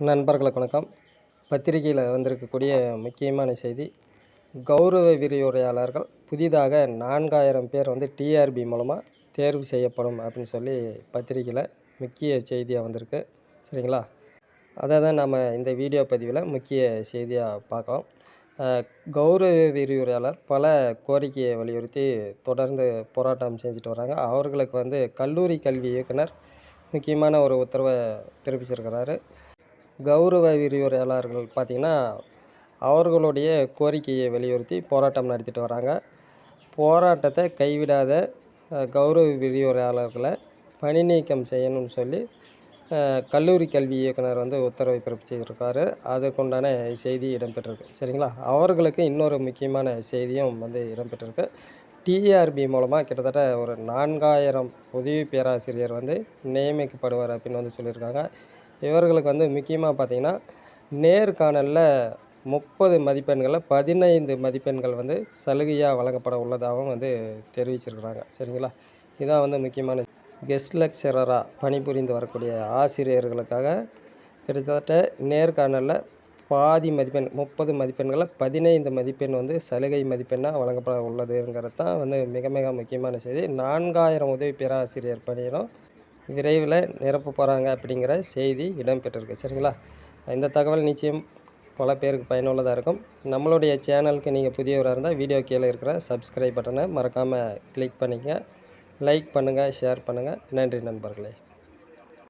நண்பர்களுக்கு வணக்கம். பத்திரிகையில் வந்திருக்கக்கூடிய முக்கியமான செய்தி கௌரவ விரிவுரையாளர்கள் புதிதாக நான்காயிரம் பேர் வந்து டிஆர்பி மூலமாக தேர்வு செய்யப்படும் அப்படின்னு சொல்லி பத்திரிகையில் முக்கிய செய்தியாக வந்திருக்கு. சரிங்களா? அதை தான் நம்ம இந்த வீடியோ பதிவில் முக்கிய செய்தியாக பார்க்கலாம். கௌரவ விரிவுரையாளர் பல கோரிக்கையை வலியுறுத்தி தொடர்ந்து போராட்டம் செஞ்சுட்டு வராங்க. அவர்களுக்கு வந்து கல்லூரி கல்வி இயக்குனர் முக்கியமான ஒரு உத்தரவை பிறப்பிச்சிருக்கிறாரு. கௌரவ விரிவுரையாளர்கள் பார்த்திங்கன்னா அவர்களுடைய கோரிக்கையை வலியுறுத்தி போராட்டம் நடத்திட்டு வராங்க. போராட்டத்தை கைவிடாத கௌரவ விரிவுரையாளர்களை பணி நீக்கம் செய்யணும்னு சொல்லி கல்லூரி கல்வி இயக்குனர் வந்து உத்தரவை பிறப்பிச்சிருக்காரு அதற்குண்டான செய்தி இடம்பெற்றிருக்கு. சரிங்களா? அவர்களுக்கு இன்னொரு முக்கியமான செய்தியும் வந்து இடம்பெற்றிருக்கு. டிஆர்பி மூலமாக கிட்டத்தட்ட ஒரு நான்காயிரம் உதவி பேராசிரியர் வந்து நியமிக்கப்படுவார் அப்படின்னு வந்து சொல்லியிருக்காங்க. இவர்களுக்கு வந்து முக்கியமாக பார்த்தீங்கன்னா நேர்காணலில் முப்பது மதிப்பெண்களில் பதினைந்து மதிப்பெண்கள் வந்து சலுகையாக வழங்கப்பட உள்ளதாகவும் வந்து தெரிவிச்சிருக்கிறாங்க. சரிங்களா? இதான் வந்து முக்கியமான கெஸ்ட் லெக்சரராக பணிபுரிந்து வரக்கூடிய ஆசிரியர்களுக்காக கிட்டத்தட்ட நேர்காணலில் பாதி மதிப்பெண் முப்பது மதிப்பெண்களில் பதினைந்து மதிப்பெண் வந்து சலுகை மதிப்பெண்ணாக வழங்கப்பட உள்ளதுங்கிறது தான் வந்து மிக மிக முக்கியமான செய்தி. நான்காயிரம் உதவி பேராசிரியர் பணியிலும் விரைவில் நிரப்ப போகிறாங்க அப்படிங்கிற செய்தி இடம்பெற்றிருக்கு. சரிங்களா? இந்த தகவல் நிச்சயம் பல பேருக்கு பயனுள்ளதாக இருக்கும். நம்மளுடைய சேனலுக்கு நீங்கள் புதியவராக இருந்தால் வீடியோ கீழே இருக்கிற சப்ஸ்கிரைப் பட்டனை மறக்காமல் கிளிக் பண்ணிக்க லைக் பண்ணுங்கள் ஷேர் பண்ணுங்கள் நன்றி நண்பர்களே.